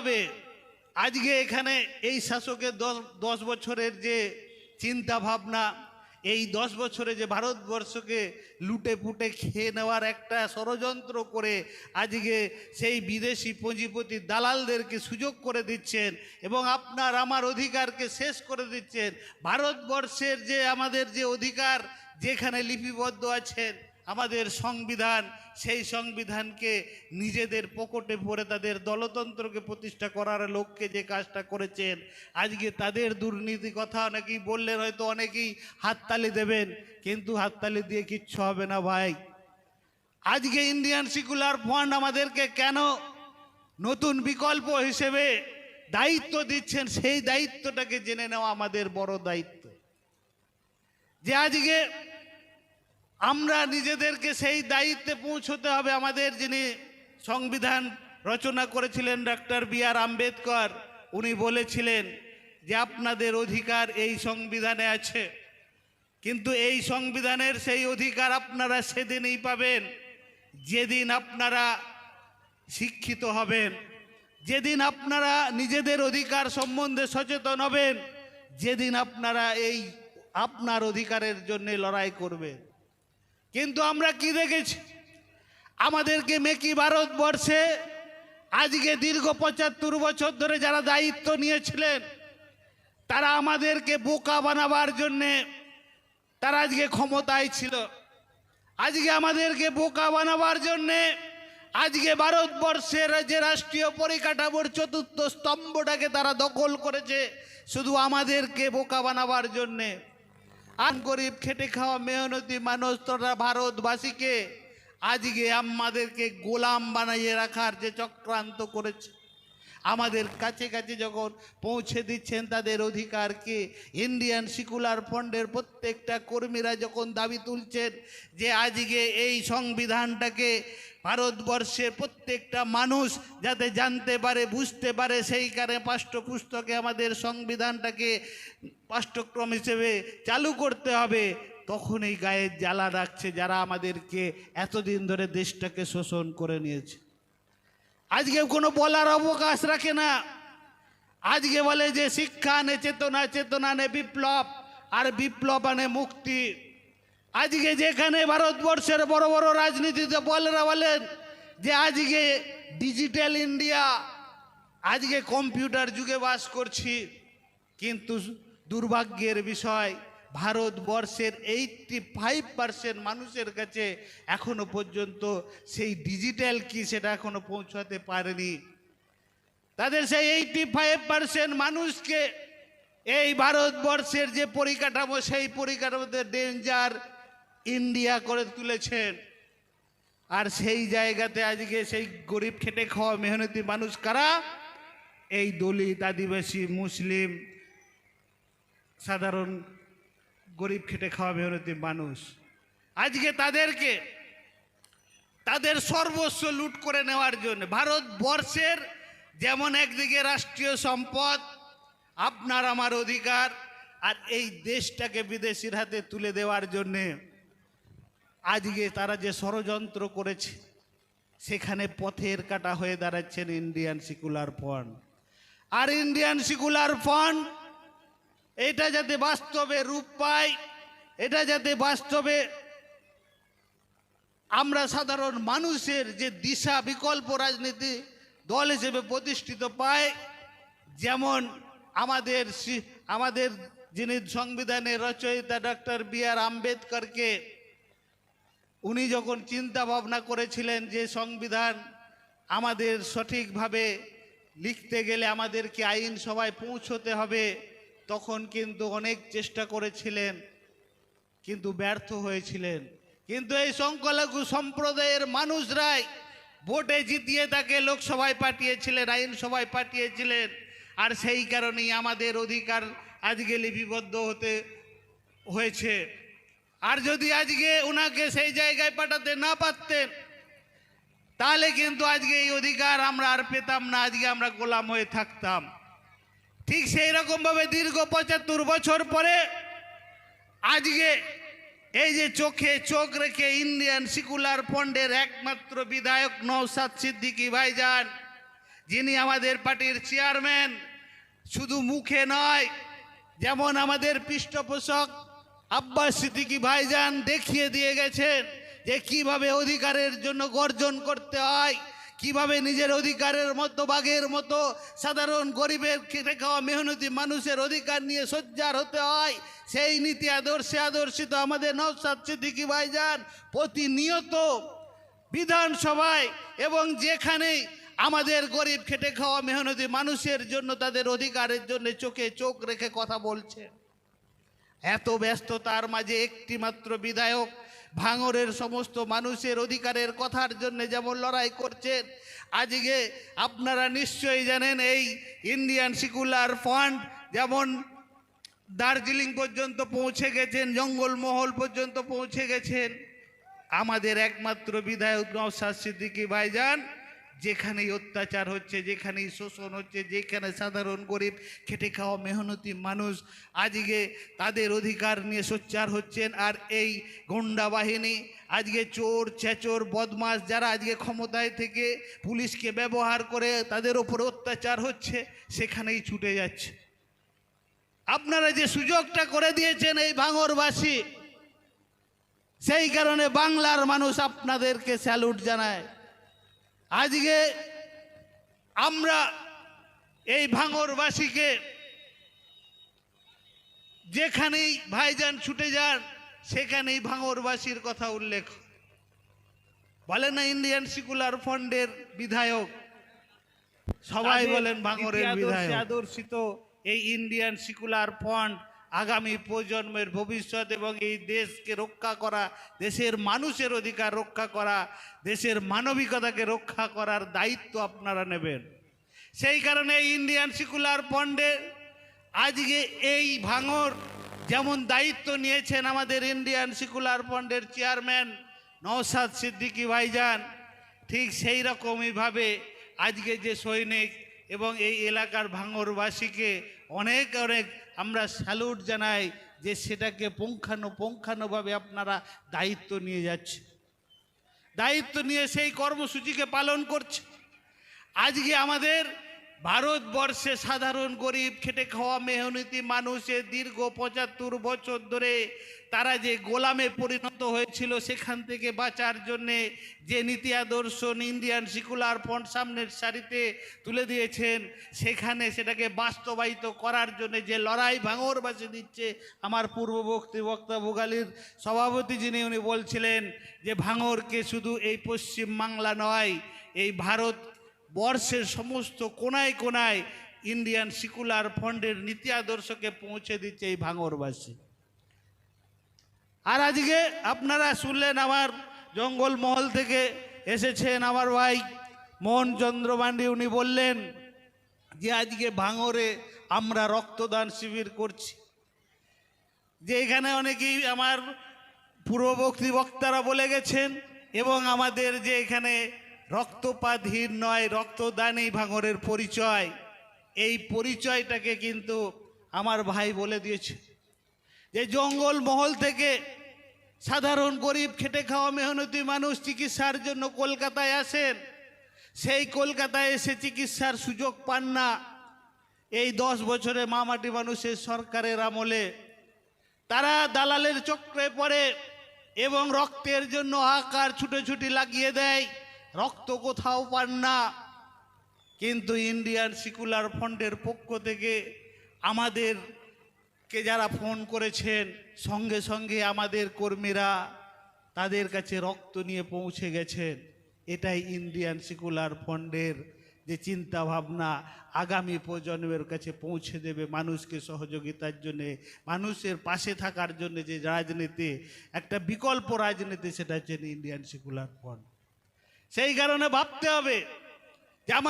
পাবে আজকে এখানে এই শাসকের দশ দশ বছরের যে চিন্তা ভাবনা এই দশ বছরে যে ভারতবর্ষকে লুটে পুটে খেয়ে নেওয়ার একটা ষড়যন্ত্র করে আজকে সেই বিদেশি পুঁজিপতি দালালদেরকে সুযোগ করে দিচ্ছেন এবং আপনার আমার অধিকারকে শেষ করে দিচ্ছেন। ভারতবর্ষের যে আমাদের যে অধিকার, যেখানে লিপিবদ্ধ আছেন আমাদের সংবিধান, সেই সংবিধানকে নিজেদের পকেটে ভরে তাদের দলতন্ত্রকে প্রতিষ্ঠা করার লক্ষ্যে যে কাজটা করেছেন, আজকে তাদের দুর্নীতি কথা অনেকেই বললেন, হয়তো অনেকেই হাততালি দেবেন, কিন্তু হাততালি দিয়ে কিচ্ছু হবে না ভাই। আজকে ইন্ডিয়ান সিকুলার ফান্ড আমাদেরকে কেন নতুন বিকল্প হিসেবে দায়িত্ব দিচ্ছেন, সেই দায়িত্বটাকে জেনে নেওয়া আমাদের বড় দায়িত্ব। যে আজকে আমরা নিজেদেরকে সেই দায়িত্বে পৌঁছতে হবে। আমাদের যিনি সংবিধান রচনা করেছিলেন ডক্টর বি আর আম্বেদকর, উনি বলেছিলেন যে আপনাদের অধিকার এই সংবিধানে আছে। কিন্তু এই সংবিধানের সেই অধিকার আপনারা সেদিনই পাবেন। যেদিন আপনারা শিক্ষিত হবেন, যেদিন আপনারা নিজেদের অধিকার সম্বন্ধে সচেতন হবেন, যেদিন আপনারা এই আপনার অধিকারের জন্য লড়াই করবেন। কিন্তু আমরা কি দেখেছি? আমাদেরকে মেকি ভারতবর্ষে আজকে দীর্ঘ পঁচাত্তর বছর ধরে যারা দায়িত্ব নিয়েছিলেন, তারা আমাদেরকে বোকা বানাবার জন্যে তারা আজকে ক্ষমতায় ছিল। আজকে আমাদেরকে বোকা বানাবার জন্যে আজকে ভারতবর্ষের যে রাষ্ট্রীয় পরিকাঠামোর চতুর্থ স্তম্ভটাকে তারা দখল করেছে, শুধু আমাদেরকে বোকা বানাবার জন্যে। আর গরিব খেটে খাওয়া মেহনতি মানুষ তোরা ভারতবাসীকে, আজকে আমাদেরকে গোলাম বানাইয়ে রাখার যে চক্রান্ত করেছে। আমাদের কাছে কাছে যখন পৌঁছে দিচ্ছেন তাদের অধিকারকে ইন্ডিয়ান সিকুলার ফন্ডের প্রত্যেকটা কর্মীরা যখন দাবি তুলছেন যে আজকে এই সংবিধানটাকে ভারতবর্ষের প্রত্যেকটা মানুষ যাতে জানতে পারে, বুঝতে পারে, সেই কারণে পাঠ্যপুস্তকে আমাদের সংবিধানটাকে পাঠ্যক্রম হিসেবে চালু করতে হবে তখন এই গায়ের জ্বালা রাখছে যারা আমাদেরকে এতদিন ধরে দেশটাকে শোষণ করে নিয়েছে। আজকে কোনো বলার অবকাশ রাখে না। আজকে বলে যে শিক্ষা আনে চেতনা চেতনা আনে বিপ্লব, আর বিপ্লব আনে মুক্তি। আজকে যেখানে ভারতবর্ষের বড় বড় রাজনীতিতে বলেরা বলেন যে আজকে ডিজিটাল ইন্ডিয়া, আজকে কম্পিউটার যুগে বাস করছি। কিন্তু দুর্ভাগ্যের বিষয় ভারতবর্ষের এইটটি ফাইভ পার্সেন্ট মানুষের কাছে এখনও পর্যন্ত সেই ডিজিটাল কি সেটা এখনও পৌঁছাতে পারেনি। তাদের সেই এইটটি ফাইভ পার্সেন্ট মানুষকে এই ভারতবর্ষের যে পরিকাঠামো, সেই পরিকাঠামোতে ডেঞ্জার ইন্ডিয়া করে তুলেছেন। আর সেই জায়গাতে আজকে সেই গরিব খেটে খাওয়া মেহনতি মানুষ কারা? এই দলিত আদিবাসী, মুসলিম, সাধারণ গরিব খেটে খাওয়া মেহনতি মানুষ। আজকে তাদেরকে, তাদের সর্বস্ব লুট করে নেওয়ার জন্য, ভারতবর্ষের যেমন একদিকে রাষ্ট্রীয় সম্পদ, আপনার আমার অধিকার, আর এই দেশটাকে বিদেশির হাতে তুলে দেওয়ার জন্যে আজকে তারা যে ষড়যন্ত্র করেছে, সেখানে পথের কাটা হয়ে দাঁড়াচ্ছেন ইন্ডিয়ান সিকুলার ফান্ড আর ইন্ডিয়ান সিকুলার ফান্ড এটা যাতে বাস্তবে রূপ পায় এটা যাতে বাস্তবে আমরা সাধারণ মানুষের যে দিশা বিকল্প রাজনীতি দল হিসেবে প্রতিষ্ঠিত পায় যেমন আমাদের আমাদের যিনি সংবিধানের রচয়িতা ডক্টর বি আর আম্বেদকরকে, উনি যখন চিন্তা ভাবনা করেছিলেন যে সংবিধান আমাদের সঠিকভাবে লিখতে গেলে আমাদেরকে আইন সভায় পৌঁছতে হবে তখন কিন্তু অনেক চেষ্টা করেছিলেন, কিন্তু ব্যর্থ হয়েছিলেন। কিন্তু এই সংখ্যালঘু সম্প্রদায়ের মানুষরাই ভোটে জিতিয়ে তাকে লোকসভায় পাঠিয়েছিলেন, আইনসভায় পাঠিয়েছিলেন। আর সেই কারণেই আমাদের অধিকার আজকে লিপিবদ্ধ হতে হয়েছে। আর যদি আজকে ওনাকে সেই জায়গায় পাঠাতে না পারতেন, তাহলে কিন্তু আজকে এই অধিকার আমরা আর পেতাম না, আজকে আমরা গোলাম হয়ে থাকতাম। ঠিক সেই রকমভাবে দীর্ঘ পঁচাত্তর বছর পরে আজকে এই যে চোখে চোখ রেখে ইন্ডিয়ান সিকুলার ফন্ডের একমাত্র বিধায়ক নৌসাদ সিদ্দিকী ভাইজান, যিনি আমাদের পার্টির চেয়ারম্যান, শুধু মুখে নয়, যেমন আমাদের পৃষ্ঠপোষক আব্বাস সিদ্দিকি ভাইজান দেখিয়ে দিয়ে গেছেন যে কীভাবে অধিকারের জন্য গর্জন করতে হয়। কীভাবে নিজের অধিকারের মতো, বাঘের মতো, সাধারণ গরিবের খেটে খাওয়া মেহনতি মানুষের অধিকার নিয়ে সজ্জার হতে হয়? সেই নীতি আদর্শে আদর্শিত আমাদের নওসাদ সিদ্দিকি ভাইজান প্রতিনিয়ত বিধানসভায় এবং যেখানেই আমাদের গরিব খেটে খাওয়া মেহনতি মানুষের জন্য তাদের অধিকারের জন্য চোখে চোখ রেখে কথা বলছে। এত ব্যস্ততার মাঝে একটি মাত্র বিধায়ক ভাঙরের সমস্ত মানুষের অধিকারের কথার জন্য যেমন লড়াই করছেন, আজকে আপনারা নিশ্চয়ই জানেন এই ইন্ডিয়ান সিকুলার ফান্ড যেমন দার্জিলিং পর্যন্ত পৌঁছে গেছেন, জঙ্গলমহল পর্যন্ত পৌঁছে গেছেন। আমাদের একমাত্র বিধায়ক নওসাদ সিদ্দিকী ভাইজান যেখানেই অত্যাচার হচ্ছে, যেখানেই শোষণ হচ্ছে, যেখানে সাধারণ গরিব খেটে খাওয়া মেহনতি মানুষ আজকে তাদের অধিকার নিয়ে সোচ্চার হচ্ছেন। আর এই গন্ডা বাহিনী আজকে চোর, চেচোর বদমাস যারা আজকে ক্ষমতায় থেকে পুলিশকে ব্যবহার করে তাদের ওপর অত্যাচার হচ্ছে, সেখানেই ছুটে যাচ্ছে। আপনারা যে সুযোগটা করে দিয়েছেন এই ভাঙরবাসী, সেই কারণে বাংলার মানুষ আপনাদেরকে স্যালুট জানায়। আজকে আমরা এই ভাঙরবাসীকে যেখানেই ভাইজান ছুটে যান সেখানেই ভাঙরবাসীর কথা উল্লেখ। বলেন না ইন্ডিয়ান সিকুলার ফান্ডের বিধায়ক সবাই বলেন ভাঙরের বিধায়ক আদর্শিত এই ইন্ডিয়ান সিকুলার ফান্ড আগামী প্রজন্মের ভবিষ্যৎ এবং এই দেশকে রক্ষা করা, দেশের মানুষের অধিকার রক্ষা করা, দেশের মানবিকতাকে রক্ষা করার দায়িত্ব আপনারা নেবেন। সেই কারণে ইন্ডিয়ান সিকুলার ফান্ডে আজকে এই ভাঙর যেমন দায়িত্ব নিয়েছেন আমাদের ইন্ডিয়ান সিকুলার ফান্ডের চেয়ারম্যান নওসাদ সিদ্দিকী ভাইজান, ঠিক সেই রকমইভাবে আজকে যে সৈনিক এবং এই এলাকার ভাঙরবাসীকে অনেক অনেক আমরা স্যালুট জানাই যে সেটাকে পুঙ্খানুপুঙ্খানুভাবে আপনারা দায়িত্ব নিয়ে যাচ্ছে। দায়িত্ব নিয়ে সেই কর্মসূচিকে পালন করছে। আজকে আমাদের ভারতবর্ষে সাধারণ গরিব, খেটে খাওয়া মেহনতি মানুষের দীর্ঘ পঁচাত্তর বছর ধরে তারা যে গোলামে পরিণত হয়েছিল সেখান থেকে বাঁচার জন্যে যে নীতি আদর্শ ইন্ডিয়ান সিকুলার ফ্রন্ট সামনের সারিতে তুলে দিয়েছেন, সেখানে সেটাকে বাস্তবায়িত করার জন্য যে লড়াই ভাঙরবাসী দিচ্ছে, আমার পূর্ববর্তী বক্তা ভোগালীর সভাপতি যিনি, উনি বলছিলেন যে ভাঙরকে শুধু এই পশ্চিম বাংলা নয়, এই ভারত বর্ষের সমস্ত কোনায় কোনায় ইন্ডিয়ান সিকুলার ফান্ডের নীতি আদর্শকে পৌঁছে দিচ্ছে এই ভাঙরবাসী। আর আজকে আপনারা শুনলেন আমার জঙ্গলমহল থেকে এসেছেন আমার ভাই মোহনচন্দ্র মান্ডি উনি বললেন যে আজকে ভাঙরে আমরা রক্তদান শিবির করছি। যে এখানে অনেকেই আমার পূর্ববর্তী বক্তারা বলে গেছেন এবং আমাদের যে এখানে রক্তপাতহীন নয়, রক্তদানেই ভাঙরের পরিচয়। এই পরিচয়টাকে কিন্তু আমার ভাই বলে দিয়েছে। যে জঙ্গল মহল থেকে সাধারণ গরিব খেটে খাওয়া মেহনতি মানুষ চিকিৎসার জন্য কলকাতায় আসেন, সেই কলকাতায় এসে চিকিৎসার সুযোগ পান না। এই দশ বছরে মামাটি মানুষের সরকারের আমলে তারা দালালের চক্রে পড়ে এবং রক্তের জন্য আকার ছুটোছুটি লাগিয়ে দেয়। রক্ত কোথাও পান না। কিন্তু ইন্ডিয়ান সিকুলার ফান্ডের পক্ষ থেকে আমাদেরকে যারা ফোন করেছেন, সঙ্গে সঙ্গে আমাদের কর্মীরা তাদের কাছে রক্ত নিয়ে পৌঁছে গেছেন। এটাই ইন্ডিয়ান সিকুলার ফান্ডের যে চিন্তা ভাবনা আগামী প্রজন্মের কাছে পৌঁছে দেবে মানুষকে সহযোগিতার জন্যে, মানুষের পাশে থাকার জন্য যে রাজনীতি, একটা বিকল্প রাজনীতি, সেটা হচ্ছে ইন্ডিয়ান সিকুলার ফান্ড। সেই কারণে ভাবতে হবে যে আমাদের